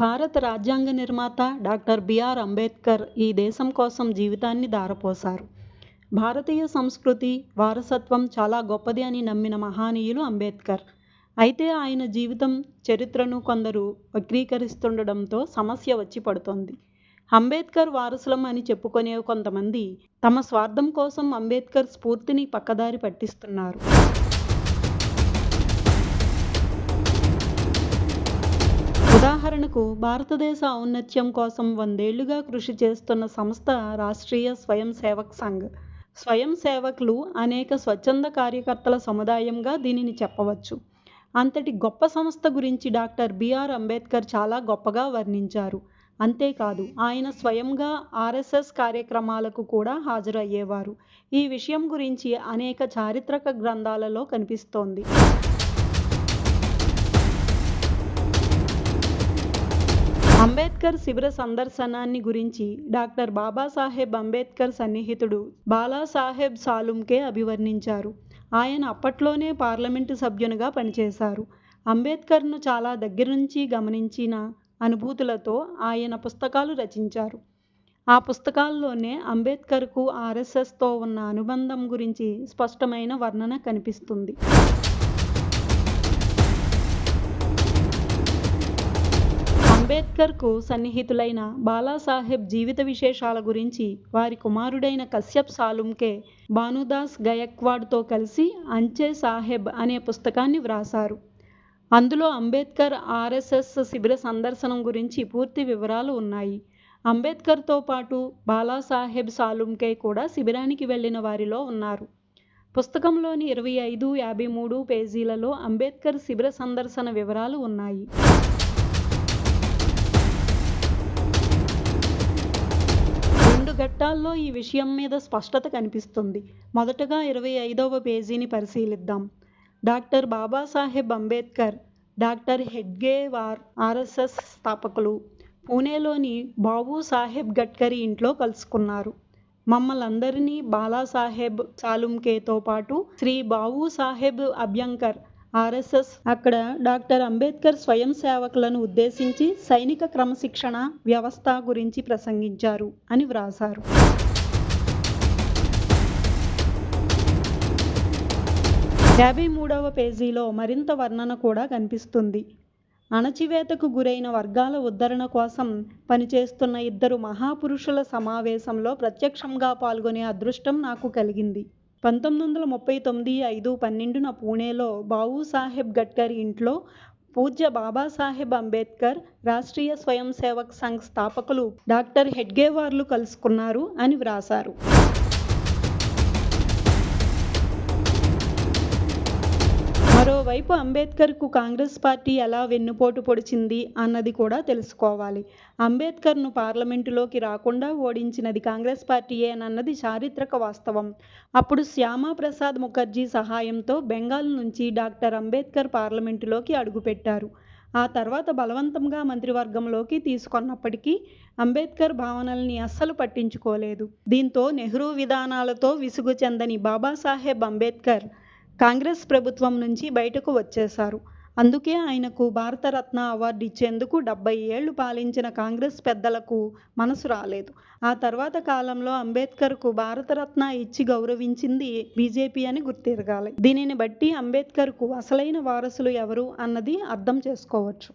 భారత రాజ్యాంగ నిర్మాత డాక్టర్ బిఆర్ అంబేద్కర్ ఈ దేశం కోసం జీవితాన్ని దారపోశారు భారతీయ సంస్కృతి వారసత్వం చాలా గొప్పది అని నమ్మిన మహానీయులు అంబేద్కర్. అయితే ఆయన జీవితం చరిత్రను కొందరు వక్రీకరిస్తుండడంతో సమస్య వచ్చి పడుతోంది. అంబేద్కర్ వారసులం అని చెప్పుకునే కొంతమంది తమ స్వార్థం కోసం అంబేద్కర్ స్ఫూర్తిని పక్కదారి పట్టిస్తున్నారు. ఉదాహరణకు భారతదేశ ఔన్నత్యం కోసం వందేళ్ళుగా కృషి చేస్తున్న సంస్థ రాష్ట్రీయ స్వయం సేవక్ సంఘ్. స్వయం సేవకులు అనేక స్వచ్ఛంద కార్యకర్తల సముదాయంగా దీనిని చెప్పవచ్చు. అంతటి గొప్ప సంస్థ గురించి డాక్టర్ బిఆర్ అంబేద్కర్ చాలా గొప్పగా వర్ణించారు. అంతేకాదు ఆయన స్వయంగా ఆర్ఎస్ఎస్ కార్యక్రమాలకు కూడా హాజరయ్యేవారు. ఈ విషయం గురించి అనేక చారిత్రక గ్రంథాలలో కనిపిస్తోంది. అంబేద్కర్ శిబిర సందర్శనాన్ని గురించి డాక్టర్ బాబాసాహెబ్ అంబేద్కర్ సన్నిహితుడు బాలాసాహెబ్ సాలుంకే అభివర్ణించారు. ఆయన అప్పట్లోనే పార్లమెంటు సభ్యునిగా పనిచేశారు. అంబేద్కర్ను చాలా దగ్గర నుంచి గమనించిన అనుభూతులతో ఆయన పుస్తకాలు రచించారు. ఆ పుస్తకాల్లోనే అంబేద్కర్కు ఆర్ఎస్ఎస్తో ఉన్న అనుబంధం గురించి స్పష్టమైన వర్ణన కనిపిస్తుంది. అంబేద్కర్కు సన్నిహితులైన బాలాసాహెబ్ జీవిత విశేషాల గురించి వారి కుమారుడైన కశ్యప్ సాలుంకే భానుదాస్ గయక్వాడ్తో కలిసి అంచే సాహెబ్ అనే పుస్తకాన్ని వ్రాసారు అందులో అంబేద్కర్ ఆర్ఎస్ఎస్ శిబిర సందర్శనం గురించి పూర్తి వివరాలు ఉన్నాయి. అంబేద్కర్తో పాటు బాలాసాహెబ్ సాలుంకే కూడా శిబిరానికి వెళ్ళిన వారిలో ఉన్నారు. పుస్తకంలోని ఇరవై ఐదు యాభై మూడు పేజీలలో అంబేద్కర్ శిబిర సందర్శన వివరాలు ఉన్నాయి. చట్టాల్లో ఈ విషయం మీద స్పష్టత కనిపిస్తుంది. మొదటగా ఇరవై ఐదవ పేజీని పరిశీలిద్దాం. Doctor Babasaheb Ambedkar doctor Hedgewar RSS స్థాపకులు పూణేలోని బాబు సాహెబ్ గడ్కరీ ఇంట్లో కలుసుకున్నారు. మమ్మల్ందరినీ బాలాసాహెబ్ సాలుంకేతో పాటు శ్రీ బాబు సాహెబ్ అభ్యంకర్ ఆర్ఎస్ఎస్. అక్కడ డాక్టర్ అంబేద్కర్ స్వయం సేవకులను ఉద్దేశించి సైనిక క్రమశిక్షణ వ్యవస్థ గురించి ప్రసంగించారు అని వ్రాసారు యాభై మూడవ పేజీలో మరింత వర్ణన కూడా కనిపిస్తుంది. అణచివేతకు గురైన వర్గాల ఉద్ధరణ కోసం పనిచేస్తున్న ఇద్దరు మహాపురుషుల సమావేశంలో ప్రత్యక్షంగా పాల్గొనే అదృష్టం నాకు కలిగింది. పంతొమ్మిది వందల ముప్పై తొమ్మిది ఐదు పన్నెండున పూణేలో బాబుసాహెబ్ గడ్కరీ ఇంట్లో పూజ్య బాబాసాహెబ్ అంబేద్కర్ రాష్ట్రీయ స్వయం సేవక్ సంఘ్ స్థాపకులు డాక్టర్ హెడ్గేవార్లు కలుసుకున్నారు అని వ్రాసారు మరోవైపు అంబేద్కర్కు కాంగ్రెస్ పార్టీ ఎలా వెన్నుపోటు పొడిచింది అన్నది కూడా తెలుసుకోవాలి. అంబేద్కర్ను పార్లమెంటులోకి రాకుండా ఓడించినది కాంగ్రెస్ పార్టీయే అన్నది చారిత్రక వాస్తవం. అప్పుడు శ్యామాప్రసాద్ ముఖర్జీ సహాయంతో బెంగాల్ నుంచి డాక్టర్ అంబేద్కర్ పార్లమెంటులోకి అడుగుపెట్టారు. ఆ తర్వాత బలవంతంగా మంత్రివర్గంలోకి తీసుకున్నప్పటికీ అంబేద్కర్ భావనల్ని అస్సలు పట్టించుకోలేదు. దీంతో నెహ్రూ విధానాలతో విసుగు చెందని బాబాసాహెబ్ అంబేద్కర్ కాంగ్రెస్ ప్రభుత్వం నుంచి బయటకు వచ్చేశారు. అందుకే ఆయనకు భారతరత్న అవార్డు ఇచ్చేందుకు డెబ్బై ఏళ్ళు పాలించిన కాంగ్రెస్ పెద్దలకు మనసు రాలేదు. ఆ తర్వాత కాలంలో అంబేద్కర్కు భారతరత్న ఇచ్చి గౌరవించింది బీజేపీ అని గుర్తిరగాలి. దీనిని బట్టి అంబేద్కర్కు అసలైన వారసులు ఎవరు అన్నది అర్థం చేసుకోవచ్చు.